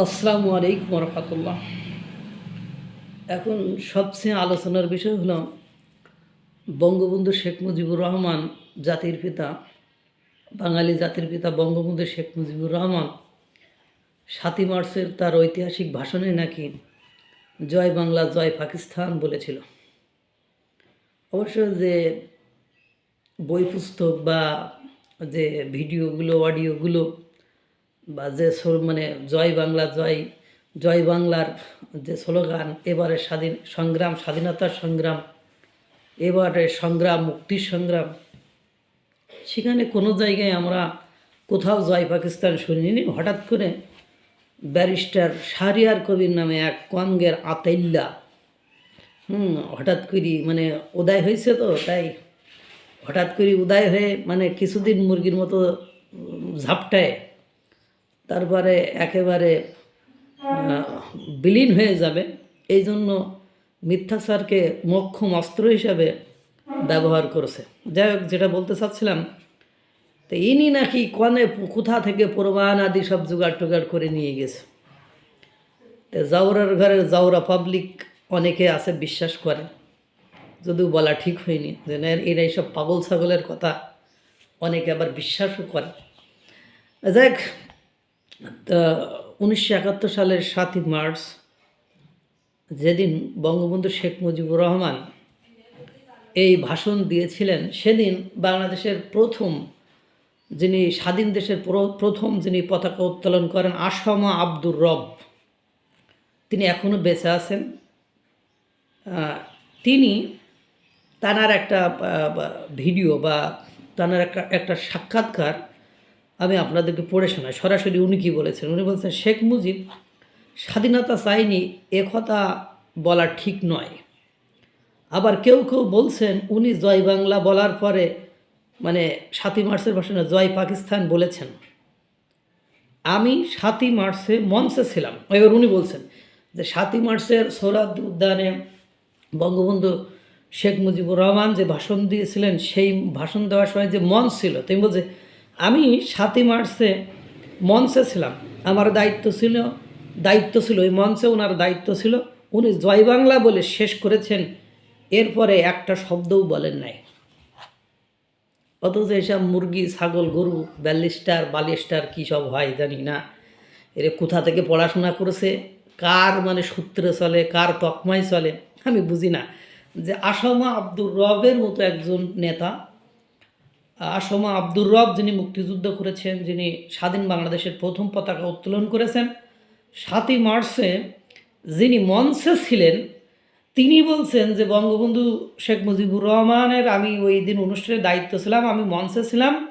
আসসালামু আলাইকুম রহমতুল্লাহ। এখন সবচেয়ে আলোচনার বিষয় হলো বঙ্গবন্ধু শেখ মুজিবুর রহমান জাতির পিতা, বাঙালি জাতির পিতা বঙ্গবন্ধু শেখ মুজিবুর রহমান সাতই মার্চের তার ঐতিহাসিক ভাষণে নাকি জয় বাংলা, জয় পাকিস্তান বলেছিল। অবশ্য যে বই পুস্তক বা যে ভিডিওগুলো, অডিওগুলো বা যে মানে জয় বাংলা, জয় জয় বাংলার যে স্লোগান এবারে স্বাধীন সংগ্রাম স্বাধীনতার সংগ্রাম এবারে সংগ্রাম, মুক্তির সংগ্রাম, সেখানে কোনো জায়গায় আমরা কোথাও জয় পাকিস্তান শুনিনি। হঠাৎ করে ব্যারিস্টার শাহরিয়ার কবির নামে এক কঙ্গের আতাইল্লা হুম, হঠাৎ করি মানে উদয় হয়েছে তো, তাই হঠাৎ করে উদয় হয়ে মানে কিছুদিন মুরগির মতো ঝাপটায় তারপরে একেবারে বিলীন হয়ে যাবে। এই জন্য মিথ্যাচারকে মক্ষম অস্ত্র হিসাবে ব্যবহার করেছে। যাই হোক, যেটা বলতে চাচ্ছিলাম, তো ইনি নাকি কনে কোথা থেকে প্রমাণ আদি সব জোগাড় টোগাড় করে নিয়ে গেছে। তো জাউরার ঘরে জাউরা পাবলিক অনেকে আছে বিশ্বাস করে। যদিও বলা ঠিক হয়নি যে না, এরা এইসব পাগল ছাগলের কথা অনেকে আবার বিশ্বাসও করে। দেখ তা উনিশশো একাত্তর সালের সাতই মার্চ, যেদিন বঙ্গবন্ধু শেখ মুজিবুর রহমান এই ভাষণ দিয়েছিলেন, সেদিন বাংলাদেশের প্রথম যিনি, স্বাধীন দেশের প্রথম যিনি পতাকা উত্তোলন করেন, আসমা আব্দুর রব। তিনি এখনও বেঁচে আছেন। তিনি তানার একটা ভিডিও বা তানার একটা একটা সাক্ষাৎকার আমি আপনাদেরকে পড়ে শোনাই। সরাসরি উনি কী বলেছেন? উনি বলছেন, শেখ মুজিব স্বাধীনতা চাইনি এ কথা বলা ঠিক নয়। আবার কেউ কেউ বলছেন, উনি জয় বাংলা বলার পরে মানে সাতই মার্চের ভাষণে জয় পাকিস্তান বলেছেন। আমি সাতই মার্চে মঞ্চে ছিলাম। এবার উনি বলছেন যে, সাতই মার্চের সৌরাদ উদ্যানে বঙ্গবন্ধু শেখ মুজিবুর রহমান যে ভাষণ দিয়েছিলেন, সেই ভাষণ দেওয়ার সময় যে মঞ্চ ছিল তুমি বলছে আমি সাতই মার্চে মঞ্চে ছিলাম। আমার দায়িত্ব ছিল দায়িত্ব ছিল, ওই মঞ্চে ওনার দায়িত্ব ছিল। উনি জয় বাংলা বলে শেষ করেছেন, এরপরে একটা শব্দও বলেন নাই। অথচ এসব মুরগি, ছাগল, গরু, ব্যালিস্টার, বালিস্টার কী সব হয় জানি না। এর কোথা থেকে পড়াশোনা করেছে, কার মানে সূত্রে চলে, কার তকমায় চলে, আমি বুঝি না। যে আসমা আব্দুর রবের মতো একজন নেতা আসমা আব্দুর রব যিনি মুক্তিযুদ্ধ করেছেন, যিনি স্বাধীন বাংলাদেশের প্রথম পতাকা উত্তোলন করেছেন, সাতই মার্চে যিনি মঞ্চে ছিলেন, তিনি বলছেন যে, বঙ্গবন্ধু শেখ মুজিবুর রহমানের আমি ওই দিন অনুষ্ঠানের দায়িত্ব ছিলাম, আমি মঞ্চে ছিলাম,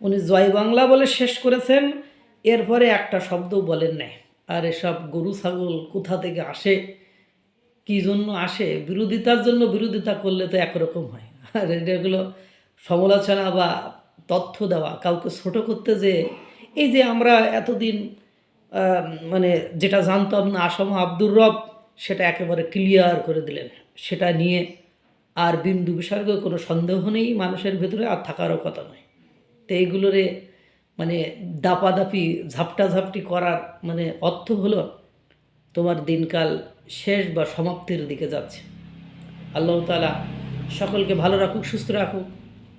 উনি জয় বাংলা বলে শেষ করেছেন, এরপরে একটা শব্দও বলেন নাই। আর এসব গরু, ছাগল কোথা থেকে আসে? কী জন্য আসে? বিরোধিতার জন্য বিরোধিতা করলে তো একরকম হয়। আর এগুলো সমালোচনা বা তথ্য দেওয়া, কাউকে ছোট করতে যে, এই যে আমরা এতদিন মানে যেটা জানতাম না, আসাম আব্দুর রব, সেটা একেবারে ক্লিয়ার করে দিলেন। সেটা নিয়ে আর বিন্দু বিসর্গ, কোনো সন্দেহ নেই মানুষের ভেতরে, আর থাকারও কথা নয়। তো এইগুলোরে মানে দাপাদাপি ঝাপটা ঝাপটি করার মানে অর্থ হলো, তোমার দিনকাল শেষ বা সমাপ্তির দিকে যাচ্ছে। আল্লাহ তালা সকলকে ভালো রাখুক, সুস্থ রাখুক।